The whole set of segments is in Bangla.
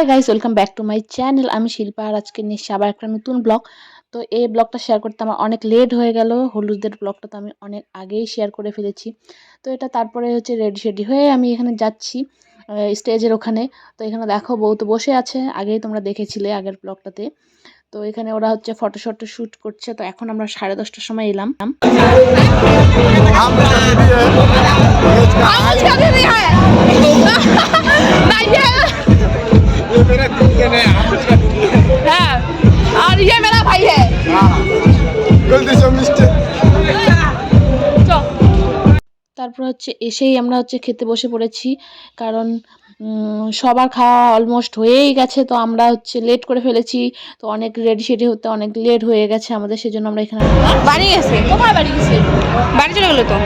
হ্যাঁ guys welcome back to my channel আমি শিল্পা আর আজকে নিশ্চয় আবার একটা নতুন ব্লগ তো এই ব্লগটা শেয়ার করতে আমার অনেক লেট হয়ে গেল। হলুদদের ব্লগটা তো আমি অনেক আগেই শেয়ার করে ফেলেছি। তো এটা তারপরে হচ্ছে রেডি শেডি হয়ে আমি এখানে যাচ্ছি স্টেজের ওখানে। তো এখানে দেখো বউ তো বসে আছে আগেই তোমরা দেখেছিলে আগের ব্লগটাতে তো এখানে ওরা হচ্ছে ফটো শটো শ্যুট করছে। তো এখন আমরা সাড়ে দশটার সময় এলাম। है नहीं है है और ये मेरा भाई है चलो তারপর হচ্ছে এসেই আমরা হচ্ছে খেতে বসে পড়েছি কারণ উম, সবার খাওয়া অলমোস্ট হয়েই গেছে তো আমরা হচ্ছে লেট করে ফেলেছি তো অনেক রেডি সেডি হতে অনেক লেট হয়ে গেছে আমাদের সেজন্য আমরা এখানে বাড়ি গেছে কোথায় বাড়ি গেছে বাড়ি চলে গেলো তো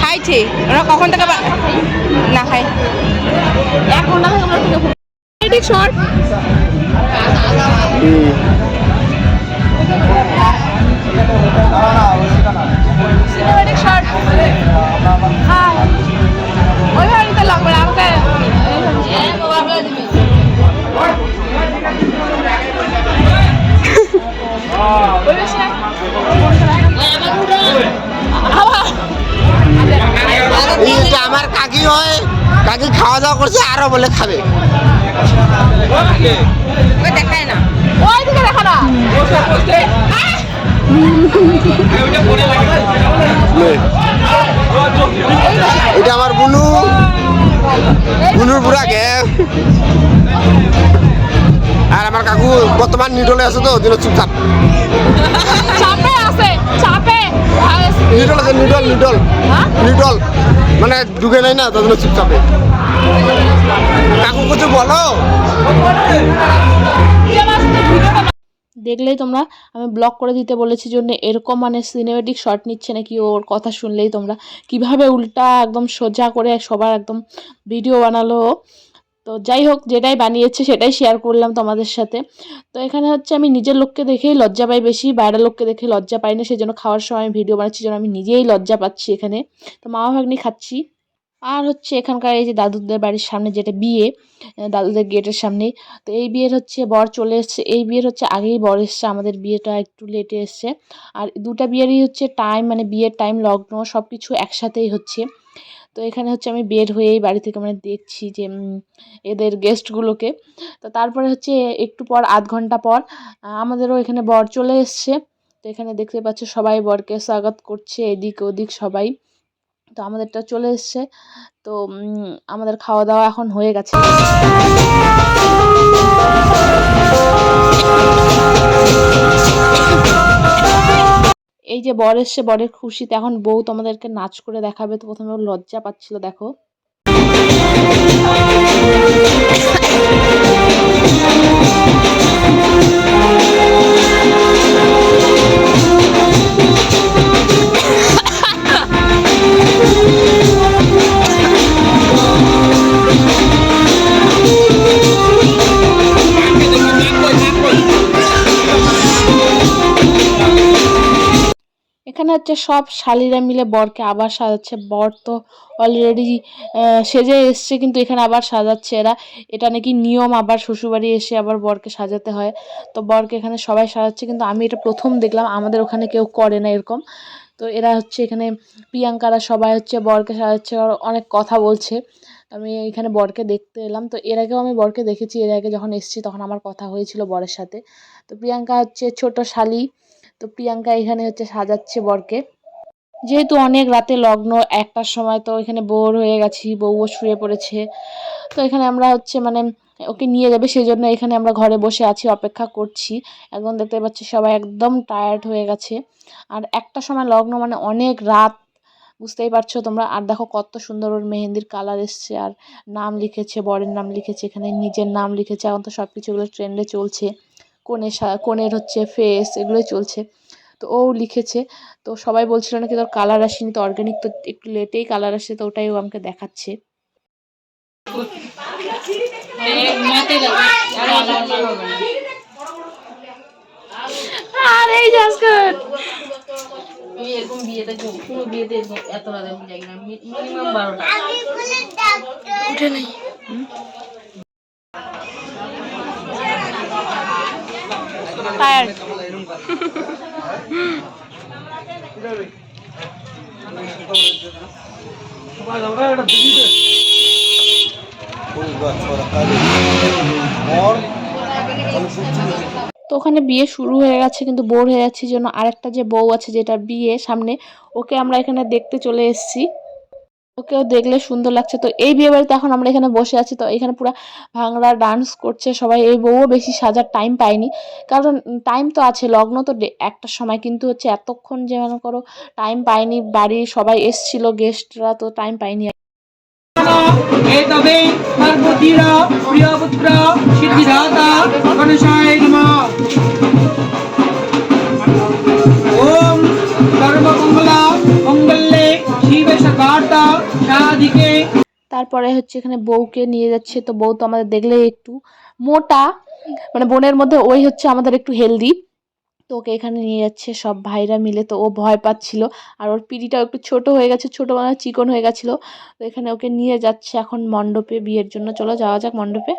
খাইছে। ওরা কখন থেকে না খাই এক ঘণ্টা থেকে আমরা থেকে ঠিক শর্ট হয় কাকি খাওয়া দাওয়া করছে আরও বলে খাবে। ওই দেখায় না। ওই দিকে দেখা না। এটা আমার বুনু। বুনুর বুড়া গে আর আমার কাকু বর্তমান নিডলে আছে তো দিন চুপচাপ। চাপে আছে চাপে নিডল আছে মানে না চুপচাপে। কাকু কিছু বলো? দেখলেই তোমরা, আমি ব্লক করে দিতে বলেছি জন্য এরকম মানে সিনেমেটিক শট নিচ্ছে নাকি ওর কথা শুনলেই তোমরা। কীভাবে উল্টা একদম সোজা করে সবার একদম ভিডিও বানালো। তো যাই হোক, যেটাই বানিয়েছে সেটাই শেয়ার করলাম তোমাদের সাথে। তো এখানে হচ্ছে আমি নিজের লোককে দেখেই লজ্জা পাই বেশি, বাইরের লোককে দেখে লজ্জা পাই না সেই জন্য খাওয়ার সময় আমি ভিডিও বানাচ্ছি জন্য আমি নিজেই লজ্জা পাচ্ছি এখানে। তো মা ভাগ্নি খাচ্ছি। আর হচ্ছে এখানকার এই যে দাদুদের বাড়ির সামনে যেটা বিয়ে দাদুদের গেটের সামনে, তো এই বিয়ের হচ্ছে বর চলে এসছে। এই বিয়ের হচ্ছে আগেই বর এসছে, আমাদের বিয়েটা একটু লেটে এসছে। আর দুটা বিয়েরই হচ্ছে টাইম মানে বিয়ের টাইম লগ্ন সব কিছু একসাথেই হচ্ছে। তো এখানে হচ্ছে আমি বের হয়েই বাড়ি থেকে মানে দেখছি যে এদের গেস্টগুলোকে তো তারপরে হচ্ছে একটু পর, আধ ঘণ্টা পর আমাদেরও এখানে বর চলে এসছে। তো এখানে দেখতে পাচ্ছ সবাই বরকে স্বাগত করছে, এদিক ওদিক সবাই। তো আমাদেরটা চলে এসছে। তো আমাদের খাওয়া দাওয়া এখন হয়ে গেছে। এই যে বর এসছে, বরের খুশিতে। এখন বউ তোমাদেরকে নাচ করে দেখাবে। তো প্রথমে লজ্জা পাচ্ছিল, দেখো। এখানে হচ্ছে সব শালিরা মিলে বরকে আবার সাজাচ্ছে। বর তো অলরেডি সেজে এসছে কিন্তু এখানে আবার সাজাচ্ছে এরা। এটা নাকি নিয়ম, আবার শ্বশুরবাড়ি এসে আবার বরকে সাজাতে হয়। তো বরকে এখানে সবাই সাজাচ্ছে, কিন্তু আমি এটা প্রথম দেখলাম, আমাদের ওখানে কেউ করে না এরকম। তো এরা হচ্ছে এখানে, প্রিয়াঙ্কারা সবাই হচ্ছে বরকে সাজাচ্ছে অনেক কথা বলছে। আমি এখানে বরকে দেখতে এলাম। তো এর আগেও আমি বরকে দেখেছি, এর আগে যখন এসেছি তখন আমার কথা হয়েছিল বরের সাথে। তো প্রিয়াঙ্কা হচ্ছে ছোট শালি। তো প্রিয়াঙ্কা এখানে হচ্ছে সাজাচ্ছে বরকে। যেহেতু অনেক রাতে লগ্ন, একটার সময় তো এখানে বোর হয়ে গেছি, বউও শুয়ে পড়েছে। তো এখানে আমরা হচ্ছে মানে ওকে নিয়ে যাবে সেই জন্য এখানে আমরা ঘরে বসে আছি, অপেক্ষা করছি। একদম দেখতে পাচ্ছি সবাই একদম টায়ার্ড হয়ে গেছে। আর একটা সময় লগ্ন মানে অনেক রাত, বুঝতেই পারছ তোমরা? আর দেখো কত সুন্দর ওর মেহেন্দির কালার এসছে, আর নাম লিখেছে, বরের নাম লিখেছে, এখানে নিজের নাম লিখেছে, এখন তো সব কিছুগুলো ট্রেন্ডে চলছে। কনের সা- কনের হচ্ছে ফেস এগুলোই চলছে। তো ও লিখেছে তো সবাই বলছিল নাকি তোর কালার আসেনি তো অর্গানিক তো একটু লেটেই কালার আসে তো ওটাই ও আমাকে দেখাচ্ছে। আর এই জাস্ট বিয়েতে কোনো বিয়েতে এত রাতে যাই না মিনিমাম বারোটা উঠে নেই। তো ওখানে বিয়ে শুরু হয়ে গেছে, কিন্তু বোর হয়ে যাচ্ছে জন্য আরেকটা যে বউ আছে যেটা বিয়ে সামনে, ওকে আমরা এখানে দেখতে চলে এসেছি। ওকেও দেখলে সুন্দর লাগছে। তো এই বিয়ে বাড়িতে এখন আমরা এখানে বসে আছি। তো এখানে পুরো ভাঙড়া ডান্স করছে সবাই। এই বউও বেশি সাজার টাইম পায়নি। কারণ টাইম তো আছে, লগ্ন তো একটার সময়। কিন্তু হচ্ছে এতক্ষণ যে মনে করো টাইম পায়নি, বাড়ি সবাই এসছিল গেস্টরা তো টাইম পায়নি। প্রিয় তারপরে হচ্ছে এখানে বউকে নিয়ে যাচ্ছে। তো বউ তো আমাদের দেখলে একটু মোটা মানে বোনের মধ্যে ওই হচ্ছে আমাদের একটু হেলদি তো ওকে এখানে নিয়ে যাচ্ছে সব ভাইরা মিলে। তো ও ভয় পাচ্ছিল। আর ওর পিড়িটাও একটু ছোট হয়ে গেছে, ছোটো মানে চিকন হয়ে গেছিল। তো এখানে ওকে নিয়ে যাচ্ছে এখন মণ্ডপে বিয়ের জন্য। চলো যাওয়া যাক মণ্ডপে।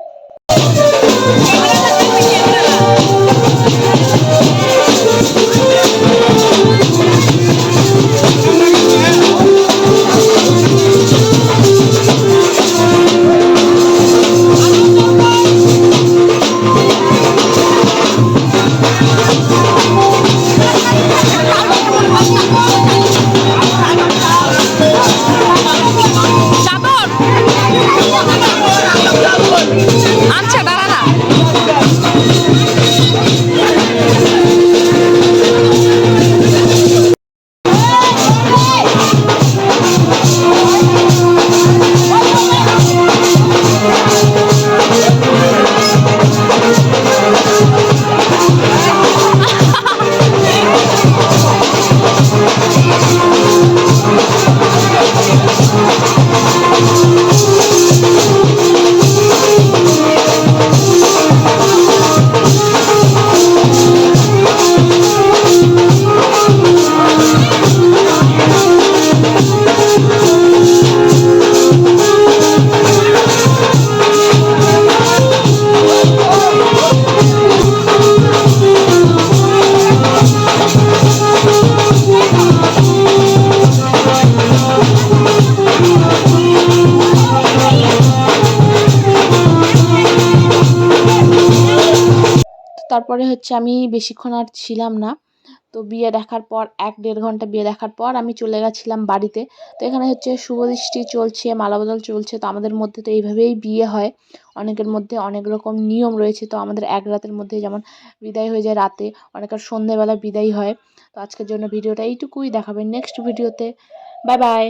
তারপরে হচ্ছে আমি বেশিক্ষণ আর ছিলাম না। তো বিয়ে দেখার পর, এক দেড় ঘণ্টা বিয়ে দেখার পর আমি চলে গেছিলাম বাড়িতে। তো এখানে হচ্ছে শুভদৃষ্টি চলছে, মালাবদল চলছে। তো আমাদের মধ্যে তো এইভাবেই বিয়ে হয়। অনেকের মধ্যে অনেক রকম নিয়ম রয়েছে। তো আমাদের এক রাতের মধ্যে যেমন বিদায় হয়ে যায় রাতে, অনেকের সন্ধেবেলা বিদায় হয়। তো আজকের জন্য ভিডিওটা এইটুকুই। দেখাবেন নেক্সট ভিডিওতে বাই বাই